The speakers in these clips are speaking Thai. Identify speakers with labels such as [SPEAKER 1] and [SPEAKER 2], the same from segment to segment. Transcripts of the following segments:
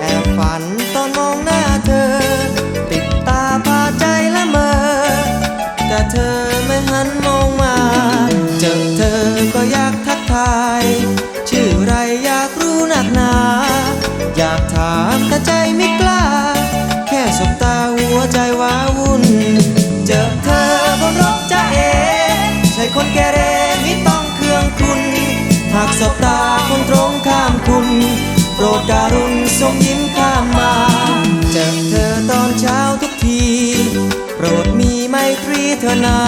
[SPEAKER 1] แอบฝันตอนมองหน้าเธอ ติดตาพาใจละเมอ แต่เธอไม่หันมองมา เจอเธอก็อยากทักทาย ชื่อไรอยากรู้นักหนา อยากถามแต่ใจ อตอนเช้าทุกที โปรดมีไมตรีเธอนา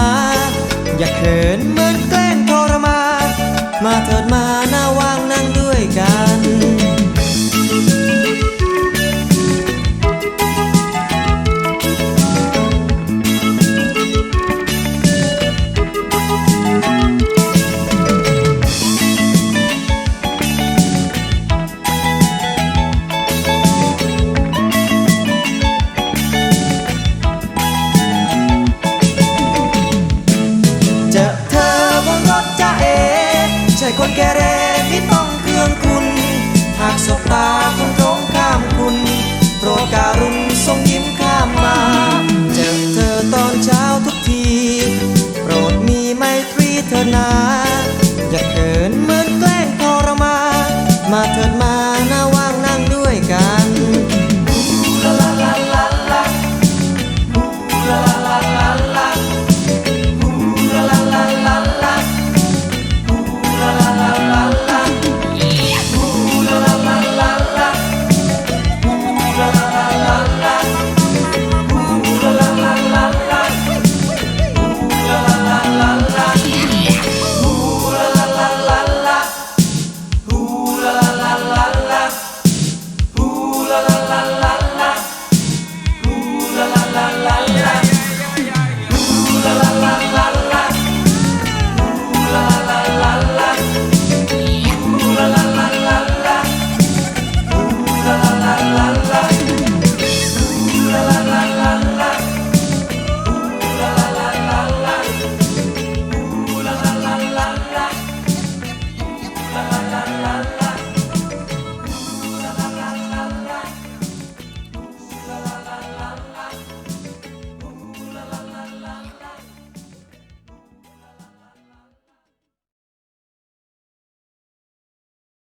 [SPEAKER 1] อย่าเขินเหมือนแก คนแก่เรไม่ต้องเครื่องคุณ หากสบตาคนตรงข้ามคุณ โปรดการุณทรงยิ้มข้ามมา เจอเธอตอนเช้าทุกที โปรดมีไมตรีเธอนา อย่าเขินเหมือนแกล้งทรมา มาเถิดมาหน้าว่างนั่งด้วยกันลาลาลาลาลา la ลา